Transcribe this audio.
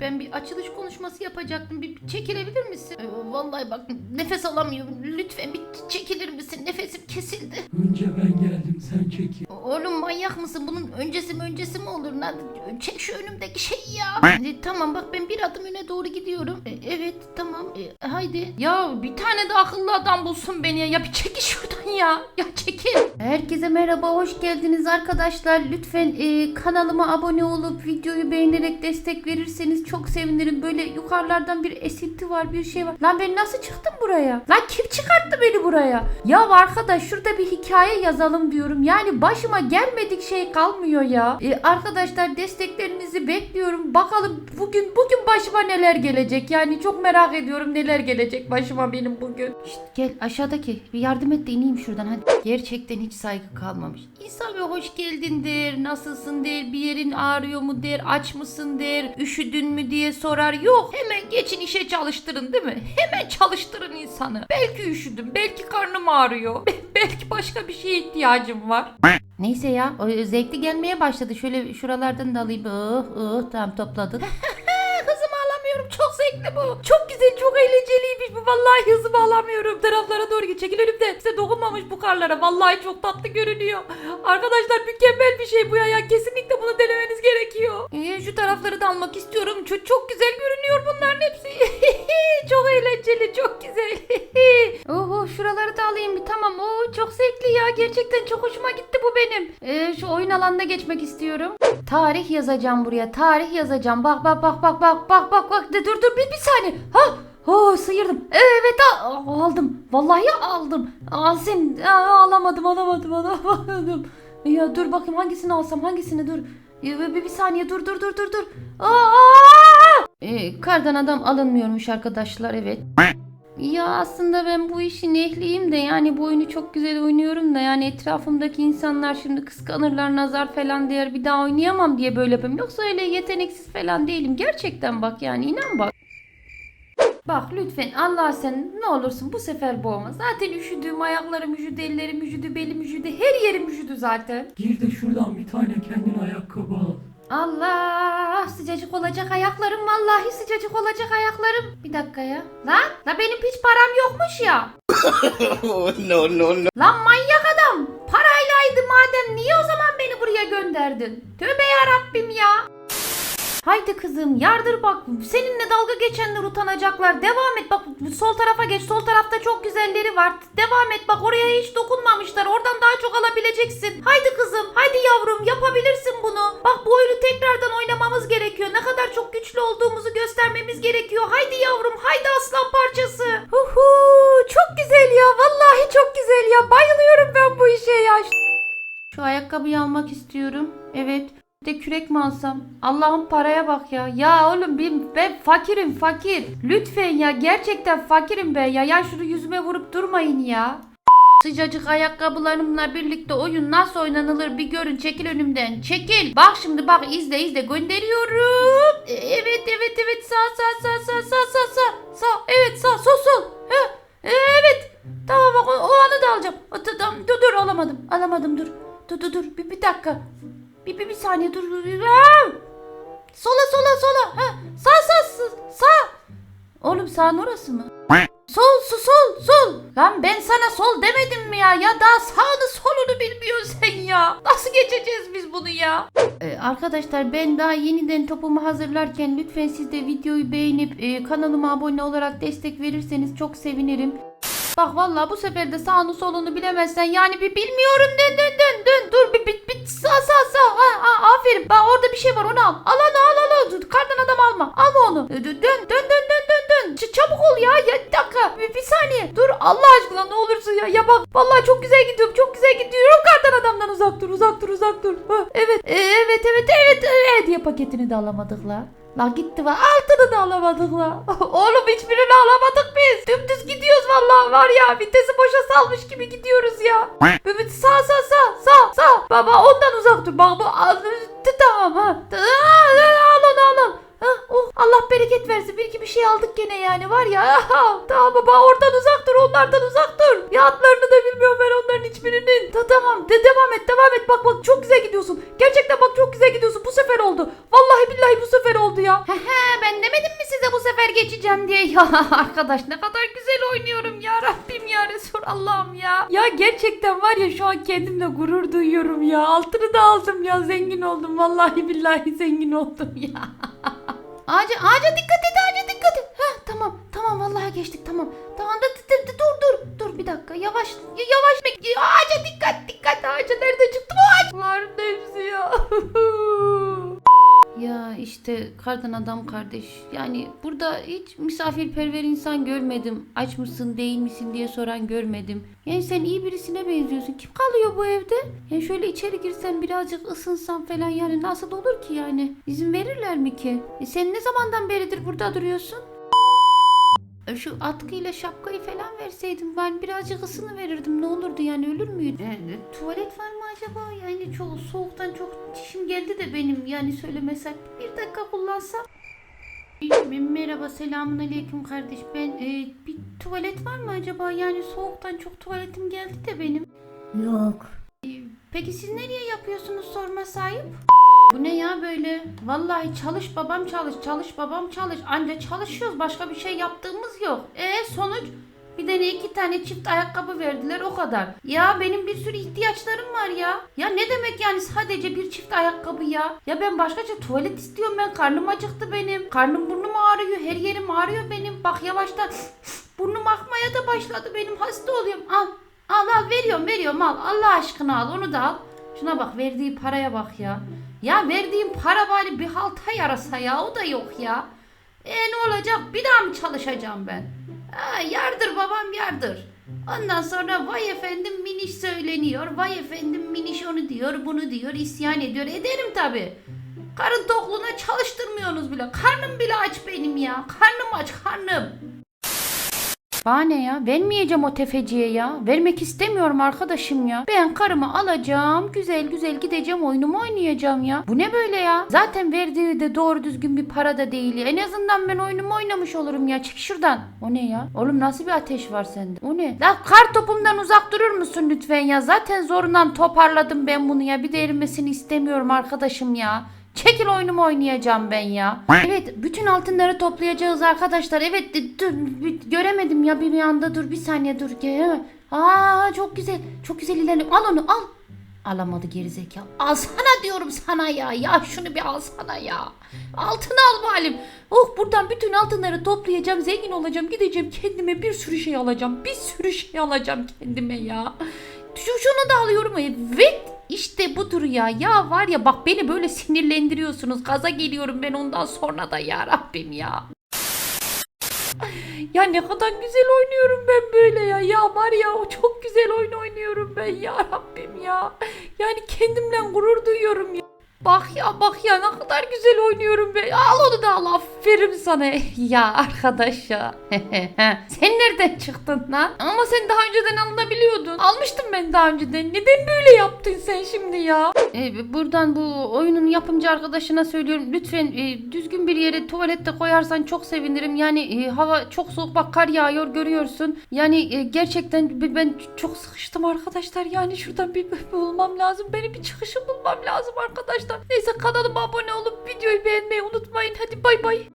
ben bir açılış konuşması yapacaktım. Bir çekilebilir misin? Ee, Vallahi bak nefes alamıyorum. Lütfen bir çekilir misin? Nefesim kesildi. Önce ben geldim sen çekil. Oğlum manyak mısın? Bunun öncesi mi öncesi mi olur? Lan çek şu önümdeki şeyi ya. E, tamam bak ben bir adım öne doğru gidiyorum. E, evet tamam. E, haydi. Ya bir tane de akıllı adam bulsun beni ya. Ya bir çekil şuradan ya. Ya çekil. Herkese merhaba. Hoş geldiniz arkadaşlar. Lütfen e, kanalıma abone olup videoyu beğenerek destek verirseniz çok sevinirim. Böyle yukarılardan bir esinti var bir şey var. Lan ben nasıl çıktım buraya? Lan kim çıkarttı beni buraya? Ya arkadaş şurada bir hikaye yazalım diyorum. Yani başıma gelmedik şey kalmıyor ya. E, arkadaşlar desteklerinizi bekliyorum. Bakalım bugün bugün başıma neler gelecek. Yani çok merak ediyorum neler gelecek başıma benim bugün. Şşt, gel aşağıdaki bir yardım et de ineyim şuradan hadi. Gerçekten hiç saygı kalmamış. İsa ve hoş geldin der. Nasılsın der. Bir yerin ağrıyor mu der. Aç mısın der. Üşüdün mü diye sorar. Yok hemen geçin işe çalıştırın değil mi? Hemen çalıştırın insanı. Belki üşüdüm. Belki karnım ağrıyor. be- belki başka bir şeye ihtiyacım var. Neyse ya o zevkli gelmeye başladı. Şöyle şuralardan da alayım. Oh oh tamam topladık. Çok zevkli bu. Çok güzel, çok eğlenceliymiş bu. Vallahi hızımı alamıyorum. Taraflara doğru git. Çekil. Size dokunmamış bu karlara. Vallahi çok tatlı görünüyor. Arkadaşlar mükemmel bir şey bu ya. ya. Kesinlikle bunu denemeniz gerekiyor. Ee, şu tarafları da almak istiyorum. Çok, çok güzel görünüyor bunların hepsi. çok eğlenceli, çok güzel. Oho şuraları da alayım bir tamam. Oo çok zevkli ya. Gerçekten çok hoşuma gitti bu benim. Ee, şu oyun alanına geçmek istiyorum. Tarih yazacağım buraya. Tarih yazacağım. Bak bak bak bak bak bak bak bak. Dur dur bir, bir saniye. Ha Oh sıyırdım. Evet al- aldım. Vallahi aldım. Al. Aa, alamadım alamadım alamadım. Ya dur bakayım hangisini alsam hangisini dur. Ya, bir, bir saniye dur dur dur dur dur. Aa! Ee, kardan adam alınmıyormuş arkadaşlar evet. Ya aslında ben bu işin ehliyim de yani bu oyunu çok güzel oynuyorum da yani etrafımdaki insanlar şimdi kıskanırlar nazar falan der bir daha oynayamam diye böyle yapıyorum. Yoksa öyle yeteneksiz falan değilim. Gerçekten bak yani inan bak. Bak lütfen Allah sen ne olursun bu sefer boğma. Zaten üşüdüğüm ayaklarım üşüdü, ellerim üşüdü, belim üşüdü, her yerim üşüdü zaten. Gir de şuradan bir tane kendine ayakkabı al. Allah sıcacık olacak ayaklarım vallahi sıcacık olacak ayaklarım. Bir dakika ya. Lan la benim hiç param yokmuş ya. no no no Lan manyak adam. Paraylaydı madem niye o zaman beni buraya gönderdin? Tövbe ya Rabbim ya. Haydi kızım yardır bak. Seninle dalga geçenler utanacaklar. Devam et bak sol tarafa geç. Sol tarafta çok güzelleri var. Devam et bak oraya hiç dokunmamışlar. Oradan daha çok alabileceksin. Haydi kızım haydi yavrum yapabilirsin bunu. Bak bu oyunu tekrardan oynamamız gerekiyor. Ne kadar çok güçlü olduğumuzu göstermemiz gerekiyor. Haydi yavrum haydi aslan parçası. Huhu, çok güzel ya. Vallahi çok güzel ya. Bayılıyorum ben bu işe ya. Şu ayakkabıyı almak istiyorum. Evet de kürek mi alsam? Allah'ım paraya bak ya. Ya oğlum ben, ben fakirim fakir. Lütfen ya gerçekten fakirim ben ya. Ya şunu yüzüme vurup durmayın ya. Sıcacık ayakkabılarımla birlikte oyun nasıl oynanılır bir görün. Çekil önümden. Çekil. Bak şimdi bak izle izle gönderiyorum. E, Evet evet evet sağ sağ sağ sağ sağ sağ sağ dakika. Bir, bir, bir saniye dur. Aa! Sola sola sola. Ha, sağ sağ. sağ. Oğlum sağın orası mı? Sol su sol sol. Lan ben sana sol demedim mi ya? Ya daha sağını solunu bilmiyorsun sen ya. Nasıl geçeceğiz biz bunu ya? Ee, arkadaşlar ben daha yeniden topumu hazırlarken lütfen siz de videoyu beğenip e, kanalıma abone olarak destek verirseniz çok sevinirim. Bak vallahi bu sefer de sağını solunu bilemezsen yani bir bilmiyorum dön dön dön dön dur bir bir, bir sağ sağ sağ ha, ha, aferin. Bak orada bir şey var onu al. Al onu al al al kardan adam alma. Alma onu. Dön dön dön dön dön dön dön. Ç- çabuk ol ya ya dakika. Bir, bir saniye. Dur Allah aşkına ne olursun ya ya bak. Vallahi çok güzel gidiyorum çok güzel gidiyorum uzak dur uzak dur uzak dur ha, evet e, evet evet evet evet diye paketini de alamadık la La gitti var. Altını da alamadık la. Oğlum hiçbirini alamadık biz. Dümdüz gidiyoruz vallahi var ya. Vitesi boşa salmış gibi gidiyoruz ya. Mehmet sağ sağ sağ sağ sağ. Baba ondan uzak dur. Bak bu bak bak çok güzel gidiyorsun. Gerçekten bak çok güzel gidiyorsun bu sefer oldu. Vallahi billahi bu sefer oldu ya. Ben demedim mi size bu sefer geçeceğim diye. Ya arkadaş ne kadar güzel oynuyorum ya Rabbim ya Resul Allah'ım ya. Ya gerçekten var ya şu an kendimle gurur duyuyorum ya. Altını da aldım ya zengin oldum. Vallahi billahi zengin oldum ya. Ağaca, ağaca dikkat et, ağaca dikkat et. Heh, tamam, tamam vallahi geçtik tamam. Tamam da dur bir dakika yavaş, yavaş. Ağaca dikkat, dikkat ağaca nerede çıktı bu ağaçların hepsi ya. ya işte kardan adam kardeş. Yani burada hiç misafirperver insan görmedim. Aç mısın değil misin diye soran görmedim. Yani sen iyi birisine benziyorsun. Kim kalıyor bu evde? Yani şöyle içeri girsen birazcık ısınsan falan yani nasıl olur ki yani? İzin verirler mi ki? E sen ne zamandan beridir burada duruyorsun? E Şu atkıyla şapkayı falan verseydim ben birazcık ısını verirdim ne olurdu yani ölür müydü? E, tuvalet var mı acaba? Yani çok soğuktan çok dişim geldi de benim yani söylemesek bir dakika kullansam. Merhaba selamun aleyküm kardeş ben e, bir tuvalet var mı acaba yani soğuktan çok tuvaletim geldi de benim. Yok. Peki siz nereye yapıyorsunuz sorma sahip? Bu ne ya böyle? Vallahi çalış babam çalış, çalış babam çalış. Anca çalışıyoruz. Başka bir şey yaptığımız yok. E sonuç? Bir de ne iki tane çift ayakkabı verdiler o kadar. Ya benim bir sürü ihtiyaçlarım var ya. Ya ne demek yani sadece bir çift ayakkabı ya? Ya ben başkaca tuvalet istiyorum ben. Karnım acıktı benim. Karnım burnum ağrıyor. Her yerim ağrıyor benim. Bak yavaştan burnum akmaya da başladı benim. Hasta oluyorum. Al. Al al veriyorum veriyorum al. Allah aşkına al onu da al. Şuna bak verdiği paraya bak ya. Ya verdiğim para bari bir halta yarasa ya o da yok ya. E ne olacak bir daha mı çalışacağım ben? Ha, yardır babam yardır. Ondan sonra vay efendim miniş söyleniyor. Vay efendim miniş onu diyor bunu diyor isyan ediyor. Ederim tabi. Karın tokluğuna çalıştırmıyorsunuz bile. Karnım bile aç benim ya. Karnım aç karnım. Bana ne ya? Vermeyeceğim o tefeciye ya. Vermek istemiyorum arkadaşım ya. Ben karımı alacağım. Güzel güzel gideceğim oyunumu oynayacağım ya. Bu ne böyle ya? Zaten verdiği de doğru düzgün bir para da değil. En azından ben oyunumu oynamış olurum ya. Çık şuradan. O ne ya? Oğlum nasıl bir ateş var sende? O ne? La kar topumdan uzak durur musun lütfen ya? Zaten zorundan toparladım ben bunu ya. Bir de erimesini istemiyorum arkadaşım ya. Çekil oyunumu oynayacağım ben ya. Evet bütün altınları toplayacağız arkadaşlar. Evet dur göremedim ya bir, bir anda dur bir saniye dur. Aa çok güzel çok güzel ilerliyorum. Al onu al. Alamadı gerizekalı. Alsana diyorum sana ya. Ya şunu bir alsana ya. Altını al malim. Oh buradan bütün altınları toplayacağım. Zengin olacağım. Gideceğim kendime bir sürü şey alacağım. Bir sürü şey alacağım kendime ya. Şu, şunu da alıyorum. Evet işte budur ya. Ya var ya bak beni böyle sinirlendiriyorsunuz. Gaza geliyorum ben ondan sonra da ya Rabbim ya. Ya ne kadar güzel oynuyorum ben böyle ya. Ya var ya o çok güzel oyun oynuyorum ben ya Rabbim ya. Yani kendimle gurur duyuyorum ya. Bak ya bak ya ne kadar güzel oynuyorum ben. Al onu da al aferin sana. Ya arkadaş ya. sen nereden çıktın lan? Ama sen daha önceden alınabiliyordun. Almıştım ben daha önceden. Neden böyle yaptın sen şimdi ya? E, buradan bu oyunun yapımcı arkadaşına söylüyorum. Lütfen e, düzgün bir yere tuvalette koyarsan çok sevinirim. Yani e, hava çok soğuk bak kar yağıyor görüyorsun. Yani e, gerçekten ben çok sıkıştım arkadaşlar. Yani şuradan bir, bir bulmam lazım. Benim bir çıkışı bulmam lazım arkadaşlar. Neyse kanalıma abone olup videoyu beğenmeyi unutmayın. Hadi bay bay.